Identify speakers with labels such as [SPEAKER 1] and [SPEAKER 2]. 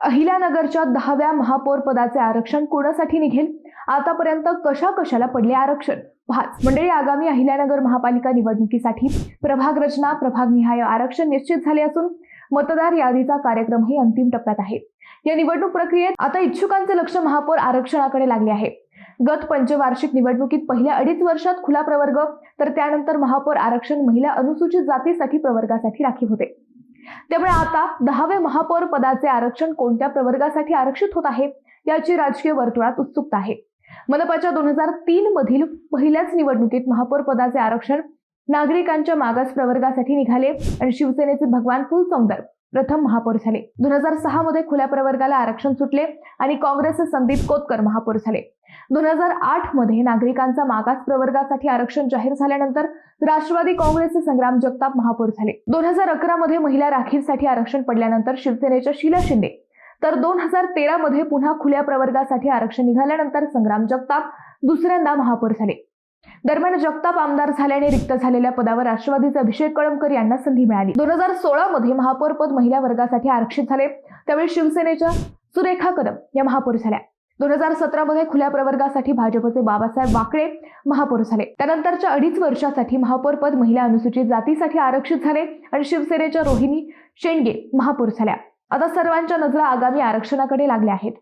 [SPEAKER 1] अहिल्यानगरच्या दहाव्या महापौर पदाचे आरक्षण कोणासाठी निघेल? आतापर्यंत कशा कशाला पडले आरक्षण? पाच. मंडळी आगामी अहिल्यानगर महापालिका निवडणुकीसाठी प्रभाग रचना प्रभागनिहाय आरक्षण निश्चित झाले असून मतदार यादीचा कार्यक्रमही अंतिम टप्प्यात आहे. या निवडणूक प्रक्रियेत आता इच्छुकांचे लक्ष महापौर आरक्षणाकडे लागले आहे. गत पंचवार्षिक निवडणुकीत पहिल्या अडीच वर्षात खुला प्रवर्ग तर त्यानंतर महापौर आरक्षण महिला अनुसूचित जातीसाठी प्रवर्गासाठी राखीव होते. त्यामुळे आता दहावे महापौर पदाचे आरक्षण कोणत्या प्रवर्गासाठी आरक्षित होत आहे याची राजकीय वर्तुळात उत्सुकता आहे. मनपाच्या दोन हजार तीन मधील पहिल्याच निवडणुकीत महापौर पदाचे आरक्षण नागरिकांच्या मागास प्रवर्गासाठी निघाले आणि शिवसेनेचे भगवान फुलसौंदर प्रथम महापौर झाले. दोन हजार सहा मध्ये खुल्या प्रवर्गाला आरक्षण सुटले आणि काँग्रेसचे संदीप कोतकर महापौर झाले. दोन हजार आठमध्ये नागरिकांचा मागास प्रवर्गासाठी आरक्षण जाहीर झाल्यानंतर राष्ट्रवादी काँग्रेसचे संग्राम जगताप महापौर झाले. दोन हजार अकरा मध्ये महिला राखीवसाठी आरक्षण पडल्यानंतर शिवसेनेच्या शीला शिंदे. तर दोन हजार तेरा मध्ये पुन्हा खुल्या प्रवर्गासाठी आरक्षण निघाल्यानंतर संग्राम जगताप दुसऱ्यांदा महापौर झाले. दरम्यान जगताप आमदार झाल्याने रिक्त झालेल्या पदावर राष्ट्रवादीचे अभिषेक कळमकर यांना संधी मिळाली. दोन हजार सोळा मध्ये महापौर पद महिला वर्गासाठी आरक्षित झाले. त्यावेळी शिवसेनेच्या सुरेखा कदम या महापौर झाल्या. दोन हजार सतरा मध्ये खुल्या प्रवर्गासाठी भाजपचे बाबासाहेब वाकळे महापौर झाले. त्यानंतरच्या अडीच वर्षासाठी महापौर पद महिला अनुसूचित जातीसाठी आरक्षित झाले आणि शिवसेनेच्या रोहिणी शेंडगे महापौर झाल्या. आता सर्वांच्या नजरा आगामी आरक्षणाकडे लागल्या आहेत.